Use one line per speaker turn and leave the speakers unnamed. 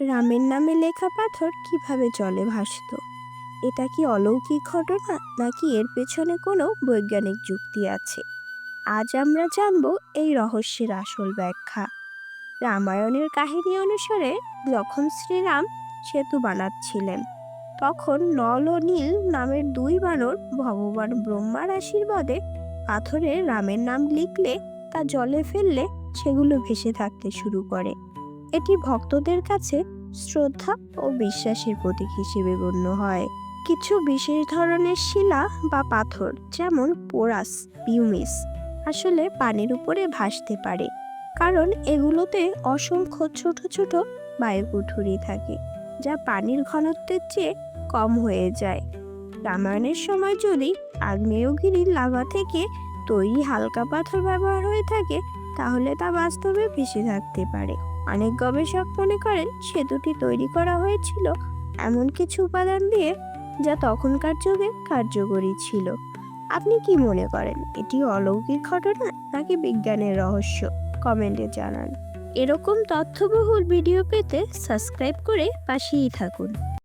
রামের নামে লেখা পাথর কীভাবে জলে ভাসতো? এটা কি অলৌকিক ঘটনা, নাকি এর পেছনে কোনো বৈজ্ঞানিক যুক্তি আছে? আজ আমরা জানব এই রহস্যের আসল ব্যাখ্যা। রামায়ণের কাহিনী অনুসারে যখন শ্রীরাম সেতু বানাচ্ছিলেন, তখন নল ও নীল নামের দুই বানর ভগবান ব্রহ্মার আশীর্বাদে পাথরে রামের নাম লিখলে তা জলে ফেললে সেগুলো ভেসে থাকতে শুরু করে। এটি ভক্তদের কাছে শ্রদ্ধা ও বিশ্বাসের প্রতীক হিসেবে গণ্য হয়। কিছু বিশেষ ধরনের শিলা বা পাথর, যেমন পোরাস, পিউমিস, আসলে পানির উপরে ভাসতে পারে, কারণ এগুলোতে অসংখ্য ছোট ছোট বায়ুকুঠুরি থাকে, যা পানির ঘনত্বের চেয়ে কম হয়ে যায়। রামায়ণের সময় যদি আগ্নেয়গিরির লাভা থেকে তৈরি হালকা পাথর ব্যবহার হয়ে থাকে, তাহলে তা বাস্তবে ভেসে থাকতে পারে। অনেক গবেষক মনে করেন সেতুটি তৈরি করা হয়েছিল এমন কিছু উপাদান দিয়ে যা তখনকার যুগে কার্যকরী ছিল। আপনি কি মনে করেন এটি অলৌকিক ঘটনা নাকি বিজ্ঞানের রহস্য? কমেন্টে জানান। এরকম তথ্যবহুল ভিডিও পেতে সাবস্ক্রাইব করে পাশেই থাকুন।